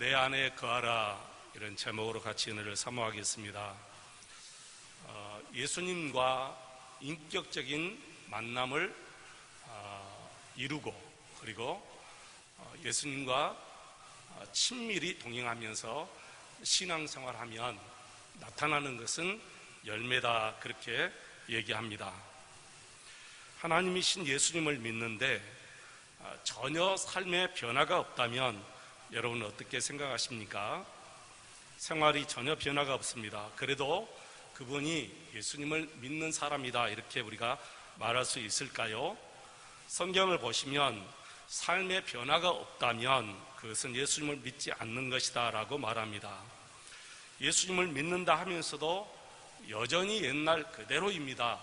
내 안에 거하라 이런 제목으로 같이 은혜를 사모하겠습니다. 어, 예수님과 인격적인 만남을 어, 이루고 그리고 어, 예수님과 어, 친밀히 동행하면서 신앙생활하면 나타나는 것은 열매다 그렇게 얘기합니다. 하나님이신 예수님을 믿는데 어, 전혀 삶의 변화가 없다면 여러분 어떻게 생각하십니까? 생활이 전혀 변화가 없습니다. 그래도 그분이 예수님을 믿는 사람이다 이렇게 우리가 말할 수 있을까요? 성경을 보시면 삶의 변화가 없다면 그것은 예수님을 믿지 않는 것이다 라고 말합니다. 예수님을 믿는다 하면서도 여전히 옛날 그대로입니다.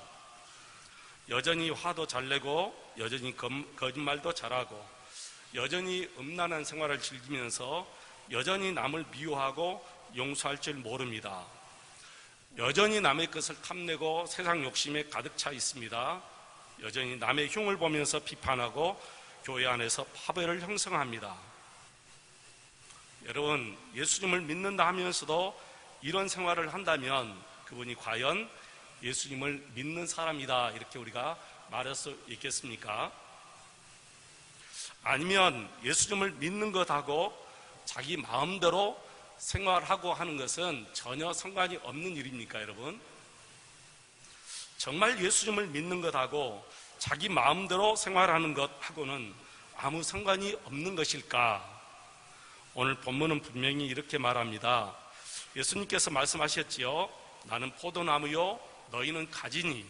여전히 화도 잘 내고 여전히 거짓말도 잘하고 여전히 음란한 생활을 즐기면서 여전히 남을 미워하고 용서할 줄 모릅니다. 여전히 남의 것을 탐내고 세상 욕심에 가득 차 있습니다. 여전히 남의 흉을 보면서 비판하고 교회 안에서 파벌을 형성합니다. 여러분, 예수님을 믿는다 하면서도 이런 생활을 한다면 그분이 과연 예수님을 믿는 사람이다. 이렇게 우리가 말할 수 있겠습니까? 아니면 예수님을 믿는 것하고 자기 마음대로 생활하고 하는 것은 전혀 상관이 없는 일입니까, 여러분? 정말 예수님을 믿는 것하고 자기 마음대로 생활하는 것하고는 아무 상관이 없는 것일까? 오늘 본문은 분명히 이렇게 말합니다. 예수님께서 말씀하셨지요. 나는 포도나무요, 너희는 가지니.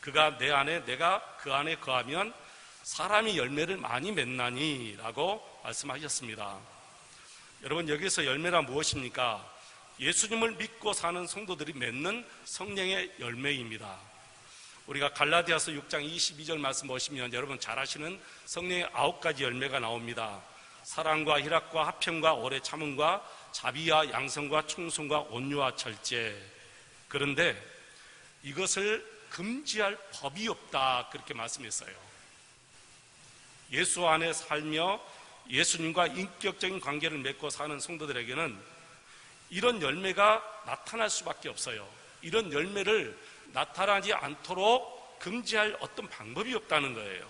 그가 내 안에, 내가 그 안에 거하면 사람이 열매를 많이 맺나니 라고 말씀하셨습니다. 여러분, 여기서 열매란 무엇입니까? 예수님을 믿고 사는 성도들이 맺는 성령의 열매입니다. 우리가 갈라디아서 6장 22절 말씀 보시면 여러분 잘 아시는 성령의 아홉 가지 열매가 나옵니다. 사랑과 희락과 화평과 오래 참음과 자비와 양성과 충성과 온유와 절제. 그런데 이것을 금지할 법이 없다 그렇게 말씀했어요. 예수 안에 살며 예수님과 인격적인 관계를 맺고 사는 성도들에게는 이런 열매가 나타날 수밖에 없어요. 이런 열매를 나타나지 않도록 금지할 어떤 방법이 없다는 거예요.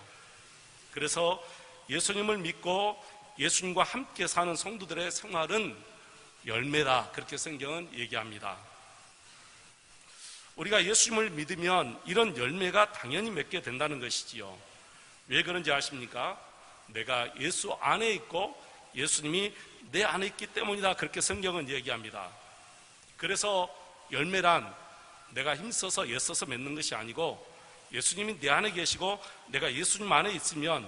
그래서 예수님을 믿고 예수님과 함께 사는 성도들의 생활은 열매다. 그렇게 성경은 얘기합니다. 우리가 예수님을 믿으면 이런 열매가 당연히 맺게 된다는 것이지요. 왜 그런지 아십니까? 내가 예수 안에 있고 예수님이 내 안에 있기 때문이다. 그렇게 성경은 얘기합니다. 그래서 열매란 내가 힘써서 애써서 맺는 것이 아니고 예수님이 내 안에 계시고 내가 예수님 안에 있으면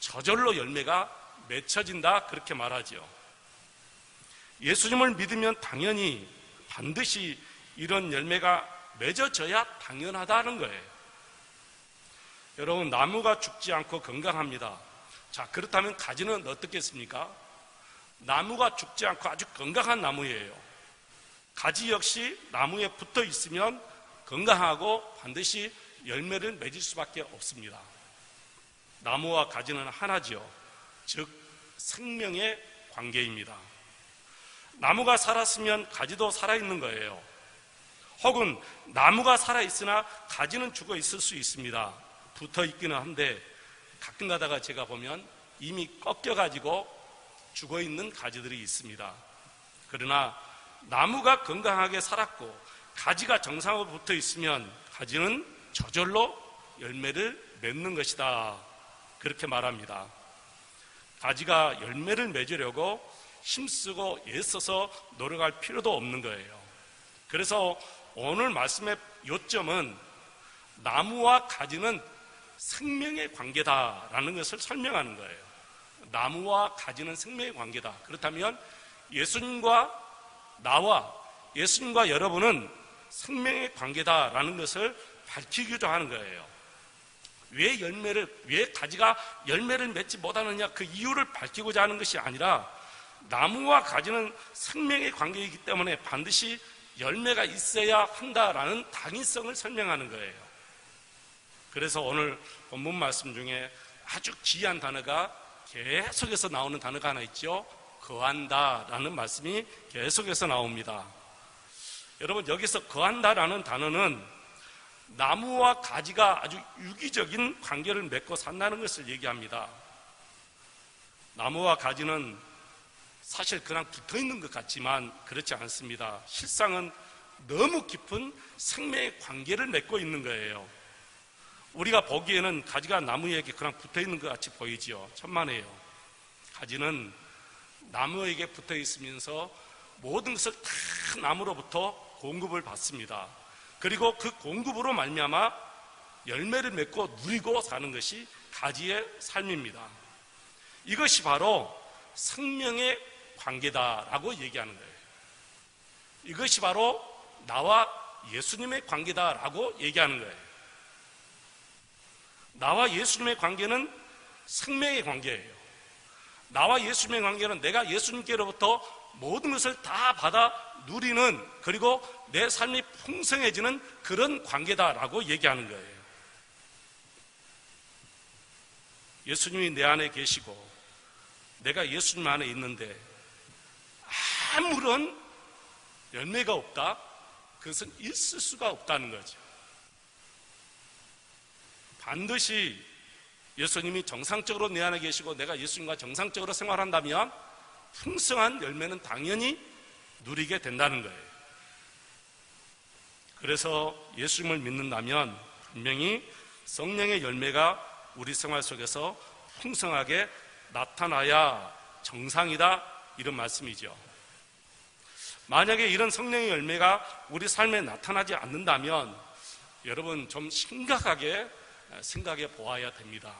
저절로 열매가 맺혀진다. 그렇게 말하지요. 예수님을 믿으면 당연히 반드시 이런 열매가 맺어져야 당연하다는 거예요. 여러분, 나무가 죽지 않고 건강합니다. 자, 그렇다면 가지는 어떻겠습니까? 나무가 죽지 않고 아주 건강한 나무예요. 가지 역시 나무에 붙어 있으면 건강하고 반드시 열매를 맺을 수밖에 없습니다. 나무와 가지는 하나지요. 즉, 생명의 관계입니다. 나무가 살았으면 가지도 살아있는 거예요. 혹은 나무가 살아있으나 가지는 죽어 있을 수 있습니다. 붙어 있기는 한데 가끔 가다가 제가 보면 이미 꺾여 가지고 죽어 있는 가지들이 있습니다. 그러나 나무가 건강하게 살았고 가지가 정상으로 붙어 있으면 가지는 저절로 열매를 맺는 것이다. 그렇게 말합니다. 가지가 열매를 맺으려고 힘쓰고 애써서 노력할 필요도 없는 거예요. 그래서 오늘 말씀의 요점은 나무와 가지는 생명의 관계다라는 것을 설명하는 거예요. 나무와 가지는 생명의 관계다. 그렇다면 예수님과 나와 예수님과 여러분은 생명의 관계다라는 것을 밝히기도 하는 거예요. 왜 열매를, 왜 가지가 열매를 맺지 못하느냐 그 이유를 밝히고자 하는 것이 아니라 나무와 가지는 생명의 관계이기 때문에 반드시 열매가 있어야 한다라는 당위성을 설명하는 거예요. 그래서 오늘 본문 말씀 중에 아주 귀한 단어가 계속해서 나오는 단어가 하나 있죠. 거한다라는 말씀이 계속해서 나옵니다. 여러분 여기서 거한다라는 단어는 나무와 가지가 아주 유기적인 관계를 맺고 산다는 것을 얘기합니다. 나무와 가지는 사실 그냥 붙어 있는 것 같지만 그렇지 않습니다. 실상은 너무 깊은 생명의 관계를 맺고 있는 거예요. 우리가 보기에는 가지가 나무에게 그냥 붙어 있는 것 같이 보이지요. 천만에요. 가지는 나무에게 붙어 있으면서 모든 것을 다 나무로부터 공급을 받습니다. 그리고 그 공급으로 말미암아 열매를 맺고 누리고 사는 것이 가지의 삶입니다. 이것이 바로 생명의 관계다라고 얘기하는 거예요. 이것이 바로 나와 예수님의 관계다라고 얘기하는 거예요. 나와 예수님의 관계는 생명의 관계예요. 나와 예수님의 관계는 내가 예수님께로부터 모든 것을 다 받아 누리는 그리고 내 삶이 풍성해지는 그런 관계다라고 얘기하는 거예요. 예수님이 내 안에 계시고 내가 예수님 안에 있는데 아무런 열매가 없다? 그것은 있을 수가 없다는 거죠. 반드시 예수님이 정상적으로 내 안에 계시고 내가 예수님과 정상적으로 생활한다면 풍성한 열매는 당연히 누리게 된다는 거예요. 그래서 예수님을 믿는다면 분명히 성령의 열매가 우리 생활 속에서 풍성하게 나타나야 정상이다 이런 말씀이죠. 만약에 이런 성령의 열매가 우리 삶에 나타나지 않는다면 여러분 좀 심각하게 생각해 보아야 됩니다.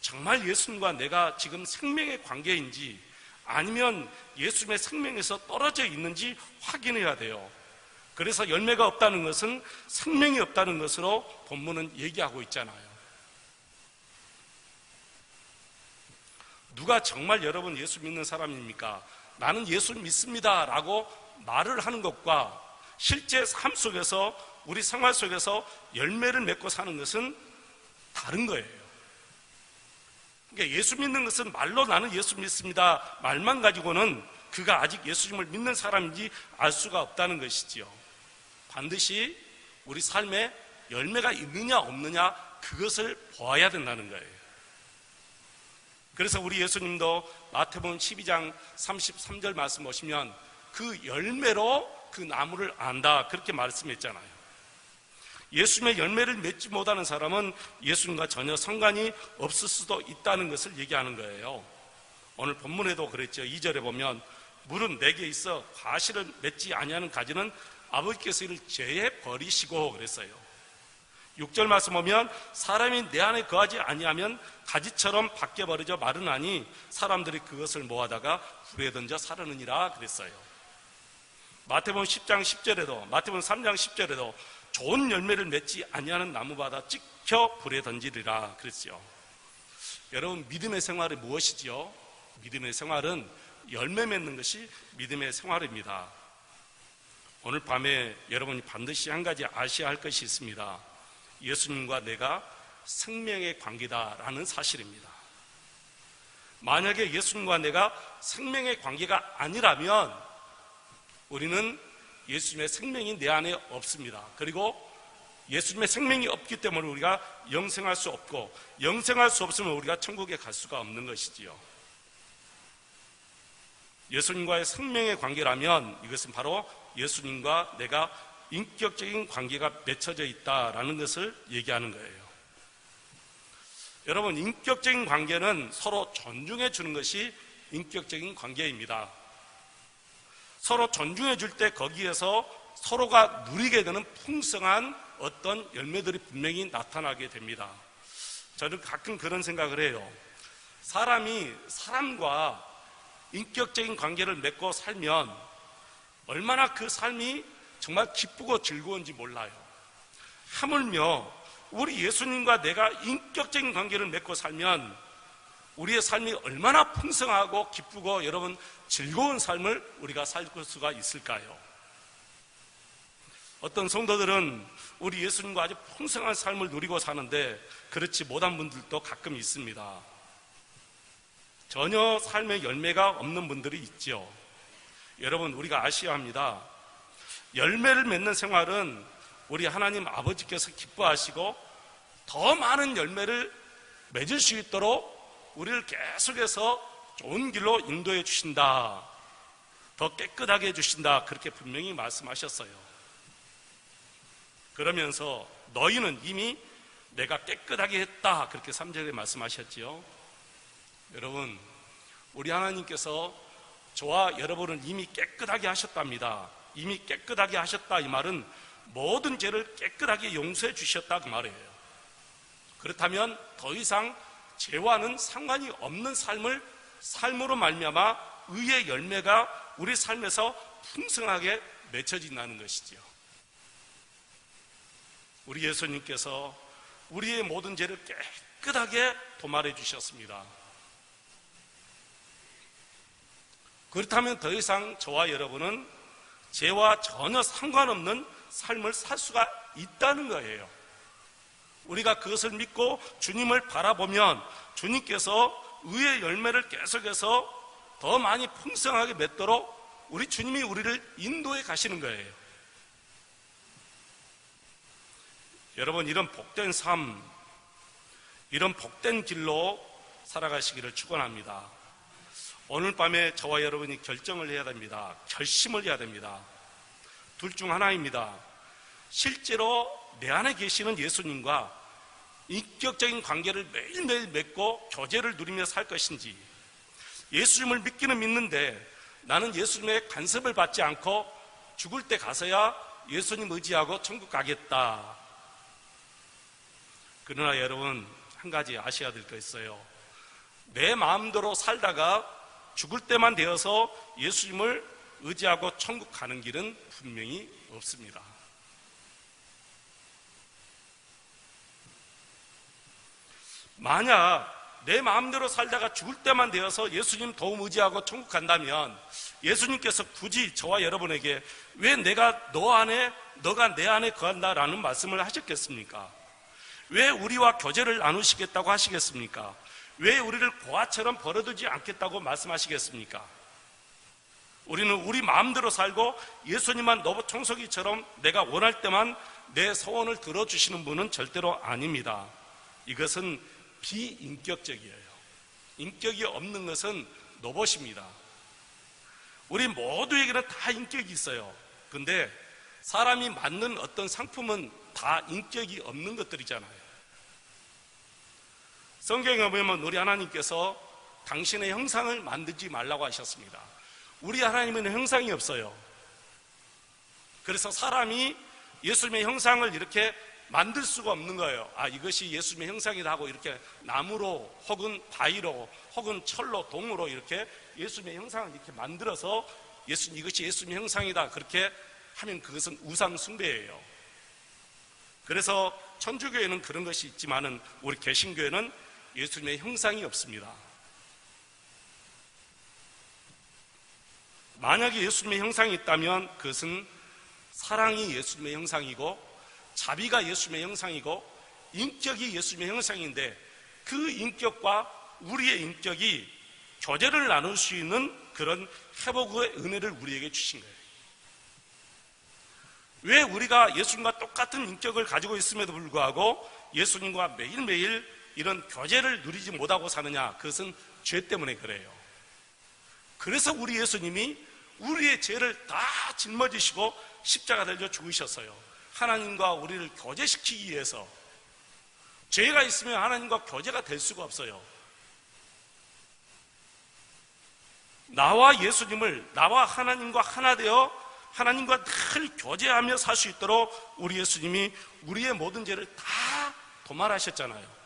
정말 예수님과 내가 지금 생명의 관계인지 아니면 예수님의 생명에서 떨어져 있는지 확인해야 돼요. 그래서 열매가 없다는 것은 생명이 없다는 것으로 본문은 얘기하고 있잖아요. 누가 정말 여러분 예수 믿는 사람입니까? 나는 예수 믿습니다. 라고 말을 하는 것과 실제 삶 속에서 우리 생활 속에서 열매를 맺고 사는 것은 다른 거예요. 그러니까 예수 믿는 것은 말로 나는 예수 믿습니다. 말만 가지고는 그가 아직 예수님을 믿는 사람인지 알 수가 없다는 것이지요. 반드시 우리 삶에 열매가 있느냐 없느냐 그것을 보아야 된다는 거예요. 그래서 우리 예수님도 마태복음 12장 33절 말씀 보시면 그 열매로 그 나무를 안다 그렇게 말씀했잖아요. 예수님의 열매를 맺지 못하는 사람은 예수님과 전혀 상관이 없을 수도 있다는 것을 얘기하는 거예요. 오늘 본문에도 그랬죠. 2절에 보면 물은 내게 있어 과실을 맺지 아니하는 가지는 아버지께서 이를 제해 버리시고 그랬어요. 6절 말씀 보면 사람이 내 안에 거하지 아니하면 가지처럼 밖에 버려져 마르나니 사람들이 그것을 모아다가 불에 던져 사르느니라 그랬어요. 마태복음 10장 10절에도 마태복음 3장 10절에도 좋은 열매를 맺지 아니하는 나무마다 찍혀 불에 던지리라 그랬죠. 여러분 믿음의 생활이 무엇이지요? 믿음의 생활은 열매 맺는 것이 믿음의 생활입니다. 오늘 밤에 여러분이 반드시 한 가지 아셔야 할 것이 있습니다. 예수님과 내가 생명의 관계다라는 사실입니다. 만약에 예수님과 내가 생명의 관계가 아니라면 우리는 예수님의 생명이 내 안에 없습니다. 그리고 예수님의 생명이 없기 때문에 우리가 영생할 수 없고 영생할 수 없으면 우리가 천국에 갈 수가 없는 것이지요. 예수님과의 생명의 관계라면 이것은 바로 예수님과 내가 인격적인 관계가 맺혀져 있다라는 것을 얘기하는 거예요. 여러분, 인격적인 관계는 서로 존중해 주는 것이 인격적인 관계입니다. 서로 존중해 줄 때 거기에서 서로가 누리게 되는 풍성한 어떤 열매들이 분명히 나타나게 됩니다. 저는 가끔 그런 생각을 해요. 사람이 사람과 인격적인 관계를 맺고 살면 얼마나 그 삶이 정말 기쁘고 즐거운지 몰라요. 하물며 우리 예수님과 내가 인격적인 관계를 맺고 살면 우리의 삶이 얼마나 풍성하고 기쁘고 여러분 즐거운 삶을 우리가 살 수가 있을까요? 어떤 성도들은 우리 예수님과 아주 풍성한 삶을 누리고 사는데 그렇지 못한 분들도 가끔 있습니다. 전혀 삶의 열매가 없는 분들이 있죠. 여러분, 우리가 아셔야 합니다. 열매를 맺는 생활은 우리 하나님 아버지께서 기뻐하시고 더 많은 열매를 맺을 수 있도록 우리를 계속해서 좋은 길로 인도해 주신다. 더 깨끗하게 해 주신다. 그렇게 분명히 말씀하셨어요. 그러면서 너희는 이미 내가 깨끗하게 했다. 그렇게 3절에 말씀하셨지요. 여러분, 우리 하나님께서 저와 여러분은 이미 깨끗하게 하셨답니다. 이미 깨끗하게 하셨다. 이 말은 모든 죄를 깨끗하게 용서해 주셨다. 그 말이에요. 그렇다면 더 이상 죄와는 상관이 없는 삶을 삶으로 말미암아 의의 열매가 우리 삶에서 풍성하게 맺혀진다는 것이지요. 우리 예수님께서 우리의 모든 죄를 깨끗하게 도말해 주셨습니다. 그렇다면 더 이상 저와 여러분은 죄와 전혀 상관없는 삶을 살 수가 있다는 거예요. 우리가 그것을 믿고 주님을 바라보면 주님께서 의의 열매를 계속해서 더 많이 풍성하게 맺도록 우리 주님이 우리를 인도해 가시는 거예요. 여러분, 이런 복된 삶, 이런 복된 길로 살아가시기를 축원합니다. 오늘 밤에 저와 여러분이 결정을 해야 됩니다. 결심을 해야 됩니다. 둘 중 하나입니다. 실제로 내 안에 계시는 예수님과 인격적인 관계를 매일매일 맺고 교제를 누리며 살 것인지 예수님을 믿기는 믿는데 나는 예수님의 간섭을 받지 않고 죽을 때 가서야 예수님 의지하고 천국 가겠다. 그러나 여러분 한 가지 아셔야 될 거 있어요. 내 마음대로 살다가 죽을 때만 되어서 예수님을 의지하고 천국 가는 길은 분명히 없습니다. 만약 내 마음대로 살다가 죽을 때만 되어서 예수님 도움 의지하고 천국 간다면 예수님께서 굳이 저와 여러분에게 왜 내가 너 안에, 너가 내 안에 거한다라는 말씀을 하셨겠습니까? 왜 우리와 교제를 나누시겠다고 하시겠습니까? 왜 우리를 고아처럼 버려두지 않겠다고 말씀하시겠습니까? 우리는 우리 마음대로 살고 예수님만 너무 청소기처럼 내가 원할 때만 내 소원을 들어주시는 분은 절대로 아닙니다. 이것은 비인격적이에요. 인격이 없는 것은 로봇입니다. 우리 모두에게는 다 인격이 있어요. 근데 사람이 맞는 어떤 상품은 다 인격이 없는 것들이잖아요. 성경에 보면 우리 하나님께서 당신의 형상을 만들지 말라고 하셨습니다. 우리 하나님은 형상이 없어요. 그래서 사람이 예수님의 형상을 이렇게 만들 수가 없는 거예요. 아, 이것이 예수님의 형상이다 하고 이렇게 나무로 혹은 바위로 혹은 철로 동으로 이렇게 예수님의 형상을 이렇게 만들어서 예수 이것이 예수님의 형상이다. 그렇게 하면 그것은 우상 숭배예요. 그래서 천주교에는 그런 것이 있지만은 우리 개신교에는 예수님의 형상이 없습니다. 만약에 예수님의 형상이 있다면 그것은 사랑이 예수님의 형상이고 자비가 예수님의 형상이고 인격이 예수님의 형상인데 그 인격과 우리의 인격이 교제를 나눌 수 있는 그런 회복의 은혜를 우리에게 주신 거예요. 왜 우리가 예수님과 똑같은 인격을 가지고 있음에도 불구하고 예수님과 매일매일 이런 교제를 누리지 못하고 사느냐? 그것은 죄 때문에 그래요. 그래서 우리 예수님이 우리의 죄를 다 짊어지시고 십자가 달려 죽으셨어요. 하나님과 우리를 교제시키기 위해서 죄가 있으면 하나님과 교제가 될 수가 없어요. 나와 예수님을 나와 하나님과 하나 되어 하나님과 늘 교제하며 살 수 있도록 우리 예수님이 우리의 모든 죄를 다 도말하셨잖아요.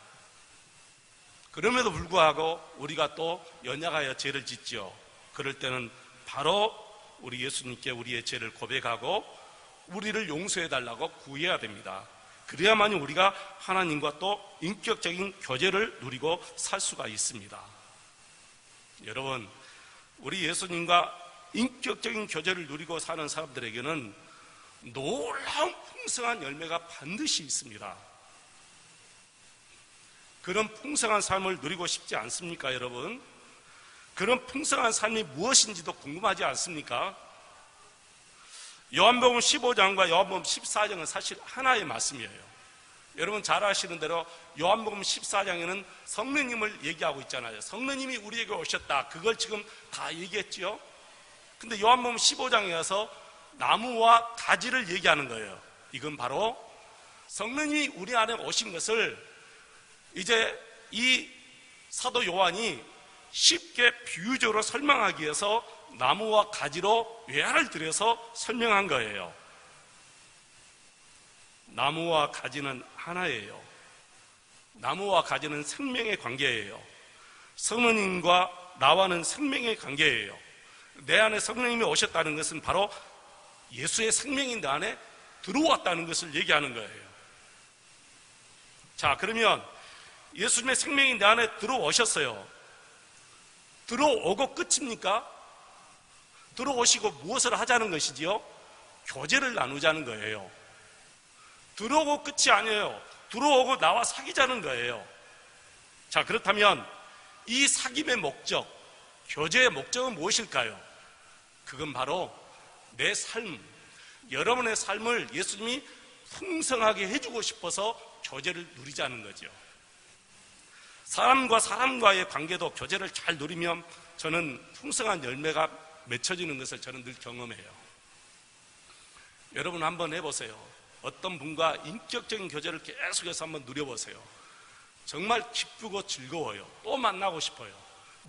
그럼에도 불구하고 우리가 또 연약하여 죄를 짓죠. 그럴 때는 바로 우리 예수님께 우리의 죄를 고백하고 우리를 용서해 달라고 구해야 됩니다. 그래야만 우리가 하나님과 또 인격적인 교제를 누리고 살 수가 있습니다. 여러분, 우리 예수님과 인격적인 교제를 누리고 사는 사람들에게는 놀라운 풍성한 열매가 반드시 있습니다. 그런 풍성한 삶을 누리고 싶지 않습니까, 여러분? 그런 풍성한 삶이 무엇인지도 궁금하지 않습니까? 요한복음 15장과 요한복음 14장은 사실 하나의 말씀이에요. 여러분 잘 아시는 대로 요한복음 14장에는 성령님을 얘기하고 있잖아요. 성령님이 우리에게 오셨다. 그걸 지금 다 얘기했지요. 근데 요한복음 15장에 가서 나무와 가지를 얘기하는 거예요. 이건 바로 성령님이 우리 안에 오신 것을 이제 이 사도 요한이 쉽게 비유적으로 설명하기 위해서 나무와 가지로 외화를 들여서 설명한 거예요. 나무와 가지는 하나예요. 나무와 가지는 생명의 관계예요. 성령님과 나와는 생명의 관계예요. 내 안에 성령님이 오셨다는 것은 바로 예수의 생명이 내 안에 들어왔다는 것을 얘기하는 거예요. 자, 그러면 예수님의 생명이 내 안에 들어오셨어요. 들어오고 끝입니까? 들어오시고 무엇을 하자는 것이지요? 교제를 나누자는 거예요. 들어오고 끝이 아니에요. 들어오고 나와 사귀자는 거예요. 자, 그렇다면 이 사귐의 목적, 교제의 목적은 무엇일까요? 그건 바로 내 삶, 여러분의 삶을 예수님이 풍성하게 해주고 싶어서 교제를 누리자는 거죠. 사람과 사람과의 관계도 교제를 잘 누리면 저는 풍성한 열매가 맺혀지는 것을 저는 늘 경험해요. 여러분 한번 해보세요. 어떤 분과 인격적인 교제를 계속해서 한번 누려보세요. 정말 기쁘고 즐거워요. 또 만나고 싶어요.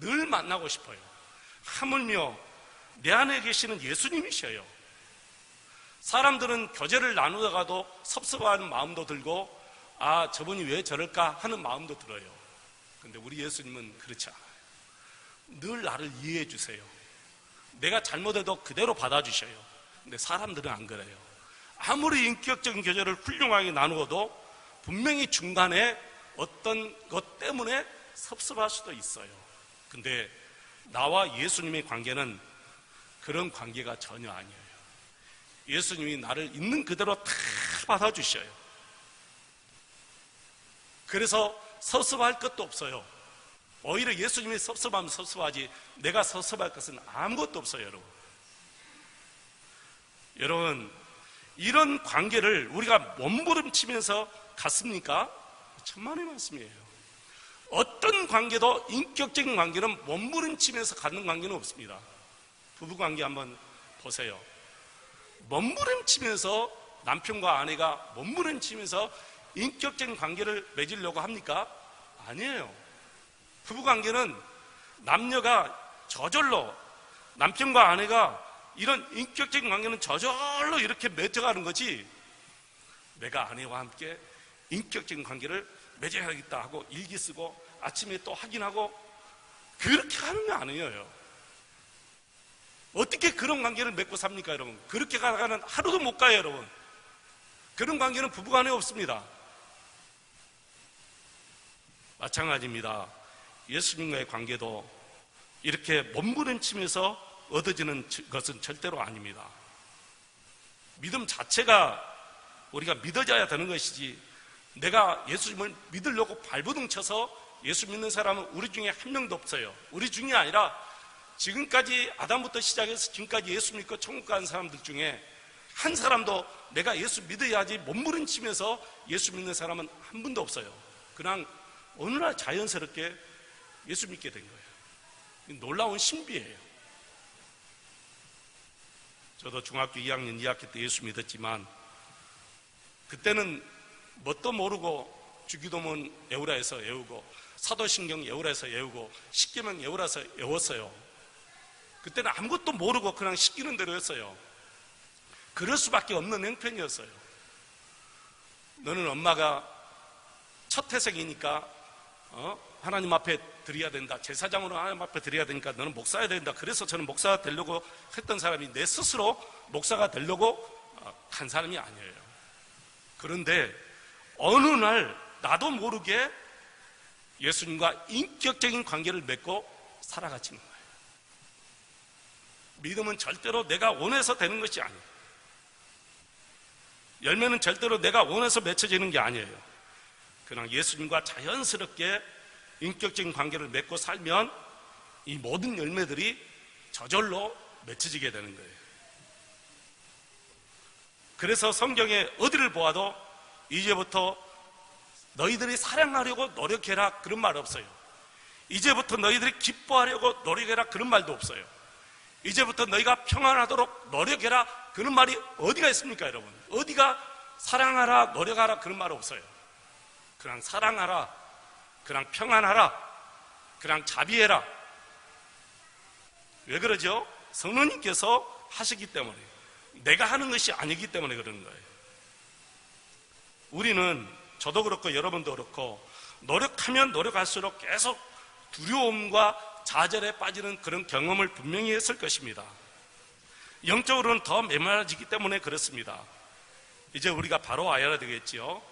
늘 만나고 싶어요. 하물며 내 안에 계시는 예수님이셔요. 사람들은 교제를 나누다가도 섭섭한 마음도 들고, 아, 저분이 왜 저럴까 하는 마음도 들어요. 근데 우리 예수님은 그렇지 않아요. 늘 나를 이해해 주세요. 내가 잘못해도 그대로 받아주셔요. 근데 사람들은 안 그래요. 아무리 인격적인 교제를 훌륭하게 나누어도 분명히 중간에 어떤 것 때문에 섭섭할 수도 있어요. 근데 나와 예수님의 관계는 그런 관계가 전혀 아니에요. 예수님이 나를 있는 그대로 다 받아주셔요. 그래서 섭섭할 것도 없어요. 오히려 예수님이 섭섭하면 섭섭하지 내가 섭섭할 것은 아무것도 없어요, 여러분. 여러분, 이런 관계를 우리가 몸부림치면서 갔습니까? 천만의 말씀이에요. 어떤 관계도 인격적인 관계는 몸부림치면서 갖는 관계는 없습니다. 부부 관계 한번 보세요. 몸부림치면서 남편과 아내가 몸부림치면서 인격적인 관계를 맺으려고 합니까? 아니에요. 부부 관계는 남녀가 저절로 남편과 아내가 이런 인격적인 관계는 저절로 이렇게 맺어가는 거지. 내가 아내와 함께 인격적인 관계를 맺어야겠다 하고 일기 쓰고 아침에 또 확인하고 그렇게 하는 게 아니에요. 어떻게 그런 관계를 맺고 삽니까, 여러분? 그렇게 가다가는 하루도 못 가요, 여러분. 그런 관계는 부부간에 없습니다. 마찬가지입니다. 예수님과의 관계도 이렇게 몸부림치면서 얻어지는 것은 절대로 아닙니다. 믿음 자체가 우리가 믿어져야 되는 것이지 내가 예수님을 믿으려고 발버둥 쳐서 예수 믿는 사람은 우리 중에 한 명도 없어요. 우리 중이 아니라 지금까지 아담부터 시작해서 지금까지 예수 믿고 천국 가는 사람들 중에 한 사람도 내가 예수 믿어야지 몸부림치면서 예수 믿는 사람은 한 분도 없어요. 그냥 어느 날 자연스럽게 예수 믿게 된 거예요. 놀라운 신비예요. 저도 중학교 2학년 2학기 때 예수 믿었지만 그때는 뭣도 모르고 주기도문 에우라에서 외우고 사도신경 에우라에서 외우고 십계명 에우라에서 외웠어요. 그때는 아무것도 모르고 그냥 시키는 대로 했어요. 그럴 수밖에 없는 형편이었어요. 너는 엄마가 첫 태생이니까 어? 하나님 앞에 드려야 된다. 제사장으로 하나님 앞에 드려야 되니까 너는 목사야 된다. 그래서 저는 목사가 되려고 했던 사람이 내 스스로 목사가 되려고 어, 간 사람이 아니에요. 그런데 어느 날 나도 모르게 예수님과 인격적인 관계를 맺고 살아가지는 거예요. 믿음은 절대로 내가 원해서 되는 것이 아니에요. 열매는 절대로 내가 원해서 맺혀지는 게 아니에요. 그냥 예수님과 자연스럽게 인격적인 관계를 맺고 살면 이 모든 열매들이 저절로 맺혀지게 되는 거예요. 그래서 성경에 어디를 보아도 이제부터 너희들이 사랑하려고 노력해라 그런 말 없어요. 이제부터 너희들이 기뻐하려고 노력해라 그런 말도 없어요. 이제부터 너희가 평안하도록 노력해라 그런 말이 어디가 있습니까, 여러분? 어디가 사랑하라, 노력하라 그런 말 없어요. 그냥 사랑하라, 그냥 평안하라, 그냥 자비해라. 왜 그러죠? 성령님께서 하시기 때문에 내가 하는 것이 아니기 때문에 그러는 거예요. 우리는 저도 그렇고 여러분도 그렇고 노력하면 노력할수록 계속 두려움과 좌절에 빠지는 그런 경험을 분명히 했을 것입니다. 영적으로는 더 메말라지기 때문에 그렇습니다. 이제 우리가 바로 알아야 되겠지요.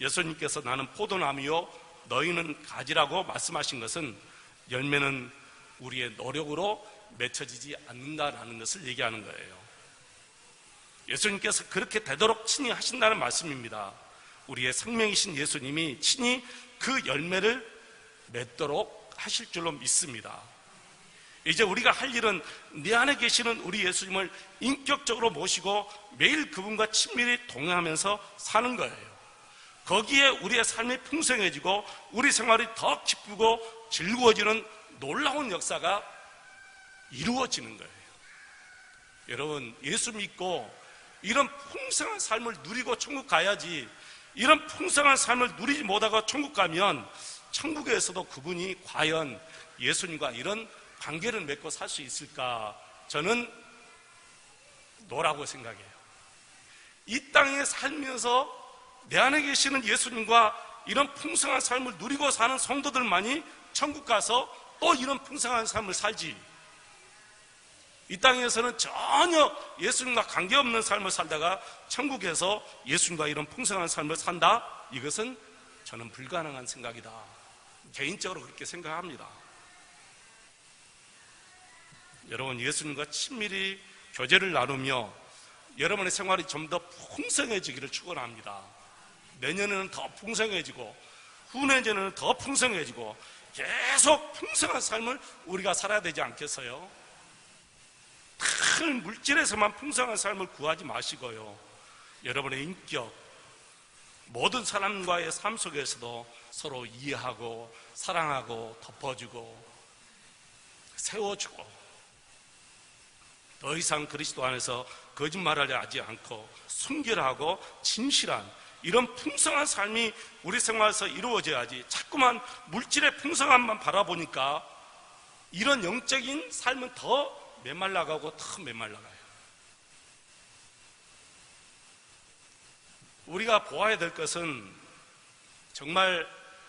예수님께서 나는 포도나무요 너희는 가지라고 말씀하신 것은 열매는 우리의 노력으로 맺혀지지 않는다라는 것을 얘기하는 거예요. 예수님께서 그렇게 되도록 친히 하신다는 말씀입니다. 우리의 생명이신 예수님이 친히 그 열매를 맺도록 하실 줄로 믿습니다. 이제 우리가 할 일은 내 안에 계시는 우리 예수님을 인격적으로 모시고 매일 그분과 친밀히 동행하면서 사는 거예요. 거기에 우리의 삶이 풍성해지고 우리 생활이 더 기쁘고 즐거워지는 놀라운 역사가 이루어지는 거예요. 여러분, 예수 믿고 이런 풍성한 삶을 누리고 천국 가야지 이런 풍성한 삶을 누리지 못하고 천국 가면 천국에서도 그분이 과연 예수님과 이런 관계를 맺고 살 수 있을까? 저는 노라고 생각해요. 이 땅에 살면서 내 안에 계시는 예수님과 이런 풍성한 삶을 누리고 사는 성도들만이 천국 가서 또 이런 풍성한 삶을 살지. 이 땅에서는 전혀 예수님과 관계없는 삶을 살다가 천국에서 예수님과 이런 풍성한 삶을 산다? 이것은 저는 불가능한 생각이다. 개인적으로 그렇게 생각합니다. 여러분, 예수님과 친밀히 교제를 나누며 여러분의 생활이 좀 더 풍성해지기를 축원합니다. 내년에는 더 풍성해지고 후내년에는 더 풍성해지고 계속 풍성한 삶을 우리가 살아야 되지 않겠어요? 큰 물질에서만 풍성한 삶을 구하지 마시고요. 여러분의 인격, 모든 사람과의 삶 속에서도 서로 이해하고 사랑하고 덮어주고 세워주고 더 이상 그리스도 안에서 거짓말하려 하지 않고 순결하고 진실한 이런 풍성한 삶이 우리 생활에서 이루어져야지 자꾸만 물질의 풍성함만 바라보니까 이런 영적인 삶은 더 메말라가고 더 메말라가요. 우리가 보아야 될 것은 정말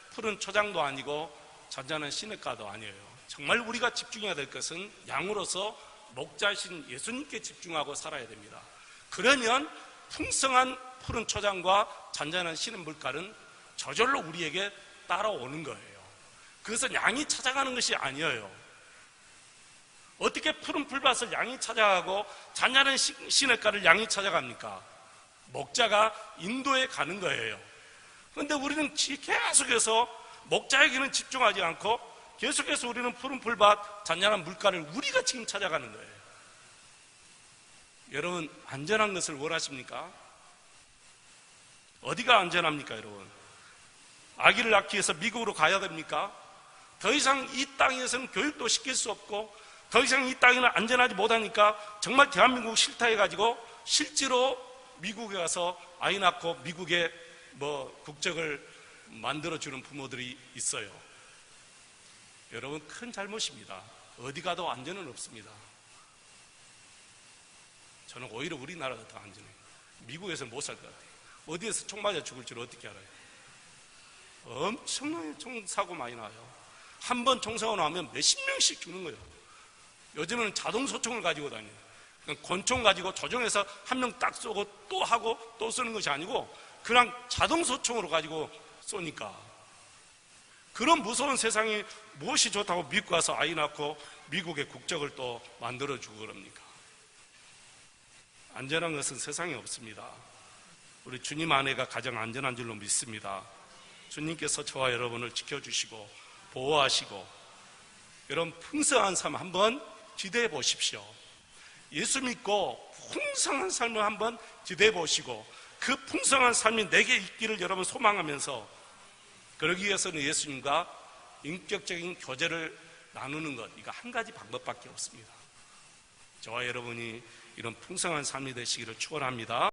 푸른 초장도 아니고 잔잔한 시냇가도 아니에요. 정말 우리가 집중해야 될 것은 양으로서 목자신 예수님께 집중하고 살아야 됩니다. 그러면 풍성한 푸른 초장과 잔잔한 시냇 물가는 저절로 우리에게 따라오는 거예요. 그것은 양이 찾아가는 것이 아니에요. 어떻게 푸른 풀밭을 양이 찾아가고 잔잔한 시냇가를 양이 찾아갑니까? 목자가 인도에 가는 거예요. 그런데 우리는 계속해서 목자에게는 집중하지 않고 계속해서 우리는 푸른 풀밭, 잔잔한 물가를 우리가 지금 찾아가는 거예요. 여러분, 안전한 것을 원하십니까? 어디가 안전합니까, 여러분? 아기를 낳기 위해서 미국으로 가야 됩니까? 더 이상 이 땅에서는 교육도 시킬 수 없고, 더 이상 이 땅에는 안전하지 못하니까 정말 대한민국 싫다 해가지고 실제로 미국에 가서 아이 낳고 미국에 뭐 국적을 만들어주는 부모들이 있어요. 여러분, 큰 잘못입니다. 어디 가도 안전은 없습니다. 저는 오히려 우리나라가 더 안전해요. 미국에서 못살 것 같아요. 어디에서 총 맞아 죽을 줄 어떻게 알아요? 엄청나게 총 사고 많이 나요. 한 번 총사고 나면 몇십 명씩 죽는 거예요. 요즘은 자동 소총을 가지고 다녀요. 권총 가지고 조종해서 한 명 딱 쏘고 또 하고 또 쏘는 것이 아니고 그냥 자동 소총으로 가지고 쏘니까 그런 무서운 세상이 무엇이 좋다고 미국 가서 아이 낳고 미국의 국적을 또 만들어주고 그럽니까? 안전한 것은 세상에 없습니다. 우리 주님 안에가 가장 안전한 줄로 믿습니다. 주님께서 저와 여러분을 지켜주시고 보호하시고 여러분 풍성한 삶 한번 기대해 보십시오. 예수 믿고 풍성한 삶을 한번 기대해 보시고 그 풍성한 삶이 내게 있기를 여러분 소망하면서 그러기 위해서는 예수님과 인격적인 교제를 나누는 것 이거 한 가지 방법밖에 없습니다. 저와 여러분이 이런 풍성한 삶이 되시기를 축원합니다.